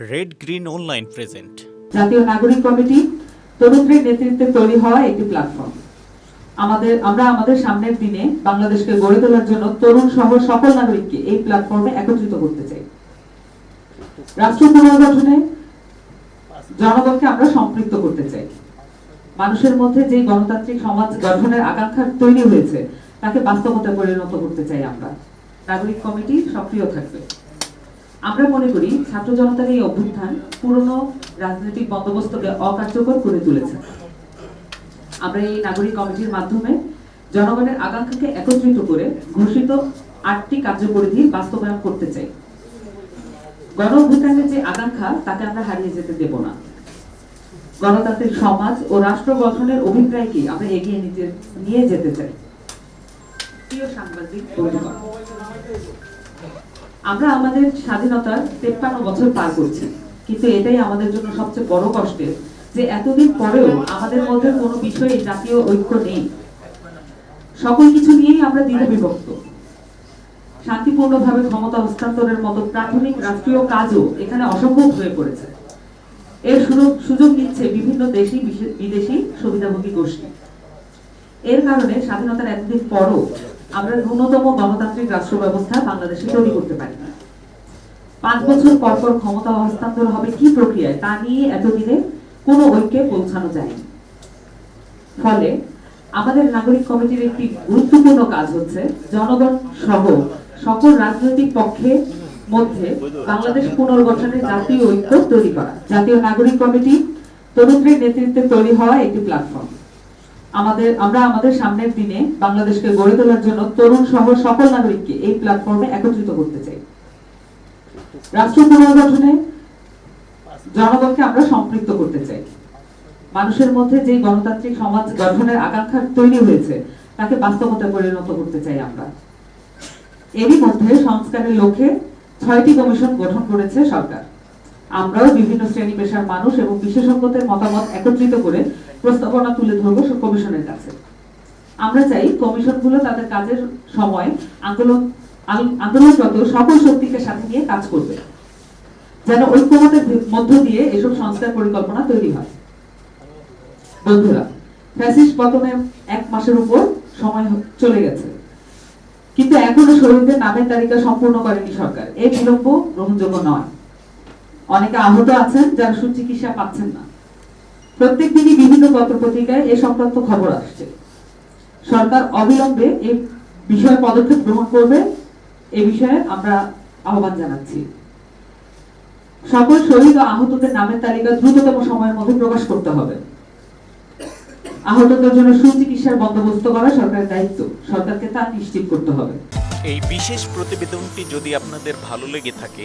Red green online present জাতীয় নাগরিক committee তরুণদের নেতৃত্বে তৈরি হওয়া একটি প্ল্যাটফর্ম আমাদের, আমরা আমাদের সামনের দিনে বাংলাদেশকে গড়ে তোলার জন্য তরুণ সহ সকল নাগরিককে এই প্ল্যাটফর্মে একত্রিত করতে চাই। রাষ্ট্র পুনর্গঠনে জনগণকে আমরা সম্পৃক্ত করতে চাই। মানুষের মধ্যে যে গণতান্ত্রিক সমাজ গঠনের আকাঙ্ক্ষা তৈরি হয়েছে, তাকে বাস্তবতায় পরিণত করতে চাই আমরা। নাগরিক কমিটি সক্রিয় থাকবে। আমরা মনে করি ছাত্র জনতার এই অভ্যুত্থান পুরনো রাজনৈতিক বন্দোবস্তকে অকার্যকর করে তুলেছে। আমরা এই নাগরিক কমিটির মাধ্যমে জনগণের আকাঙ্ক্ষাকে একত্রিত করে ঘোষিত আটটি কার্যপরিধি বাস্তবায়ন করতে চাই। গণ অভ্যুত্থানের যে আকাঙ্ক্ষা, তাকে আমরা হারিয়ে যেতে দেব না। গণতান্ত্রিক সমাজ ও রাষ্ট্র গঠনের অভিপ্রায়কে আমরা এগিয়ে নিতে, নিয়ে যেতে চাই। প্রিয় সাংবাদিক আমরা আমাদের স্বাধীনতার তেপ্পান্ন বছর পার করছি। কিন্তু এটাই আমাদের জন্য সবচেয়ে বড় কষ্টের যে এতদিন পরেও আমাদের মধ্যে কোনো বিষয়ে জাতীয় ঐক্য নেই। সকল কিছু নিয়েই আমরা দ্বিধা বিভক্ত। শান্তিপূর্ণভাবে ক্ষমতা হস্তান্তরের মতো প্রাথমিক রাষ্ট্রীয় কাজও এখানে অসম্ভব হয়ে পড়েছে। এর সুযোগ সুযোগ নিচ্ছে বিভিন্ন দেশি বিদেশি সুবিধাভোগী গোষ্ঠী। এর কারণে স্বাধীনতার এতদিন পরও আমরা ন্যূনতম গণতান্ত্রিক রাষ্ট্র ব্যবস্থা বাংলাদেশে তৈরি করতে পারি পাঁচ বছর পর পর ক্ষমতা হস্তান্তর হবে কি প্রক্রিয়ায়, তা নিয়ে এতদিনে কোনো ঐক্যে পৌঁছানো যায়নি। ফলে আমাদের নাগরিক কমিটির একটি গুরুত্বপূর্ণ কাজ হচ্ছে, জনগণ সহ সকল রাজনৈতিক পক্ষের মধ্যে বাংলাদেশ পুনর্গঠনের জাতীয় ঐক্য তৈরি করা। জাতীয় নাগরিক কমিটি তরুণদের নেতৃত্বে তৈরি হওয়া একটি প্ল্যাটফর্ম আমাদের, আমরা আমাদের সামনের দিনে বাংলাদেশকে গড়ে তোলার জন্য তরুণ সহ সকল নাগরিককে এই প্ল্যাটফর্মে একত্রিত করতে চাই। রাষ্ট্র পুনর্গঠনে জনগণকে আমরা সম্পৃক্ত করতে চাই। মানুষের মধ্যে যে গণতান্ত্রিক সমাজ গঠনের আকাঙ্ক্ষা তৈরি হয়েছে, তাকে বাস্তবতায় পরিণত করতে চাই আমরা। এরই মধ্যে সংস্কারের লক্ষ্যে ছয়টি কমিশন গঠন করেছে সরকার। আমরাও বিভিন্ন শ্রেণি পেশার মানুষ এবং বিশেষজ্ঞদের মতামত একত্রিত করে প্রস্তাবনা তুলে ধরবো কমিশনের কাছে। আমরা চাই কমিশনগুলো তাদের কাজের সময় আন্দোলন আন্দোলনরত সকল শক্তিকে সাথে নিয়ে কাজ করবে, যেন ঐক্যমতের মধ্য দিয়ে এসব সংস্কার পরিকল্পনা তৈরি হয়। বন্ধুরা পতনের এক মাসের উপর সময় চলে গেছে। কিন্তু এখনও শহীদদের নামের তালিকা সম্পূর্ণ করেনি সরকার। এই বিলম্ব গ্রহণযোগ্য নয়। অনেকে আহত আছেন, যারা সুচিকিৎসা পাচ্ছেন না। প্রত্যেক দিনই বিভিন্ন পত্র পত্রিকায় এ সংক্রান্ত খবর আসছে। সরকার অবিলম্বে এই বিষয়ে পদক্ষেপ গ্রহণ করবে, এ বিষয়ে আমরা আহ্বান জানাচ্ছি। সকল শহীদ ও আহতদের নামের তালিকা দ্রুততম সময়ের মধ্যে প্রকাশ করতে হবে। আহতদের জন্য সুচিকিৎসার বন্দোবস্ত করা সরকারের দায়িত্ব। সরকারকে তা নিশ্চিত করতে হবে। এই বিশেষ প্রতিবেদনটি যদি আপনাদের ভালো লেগে থাকে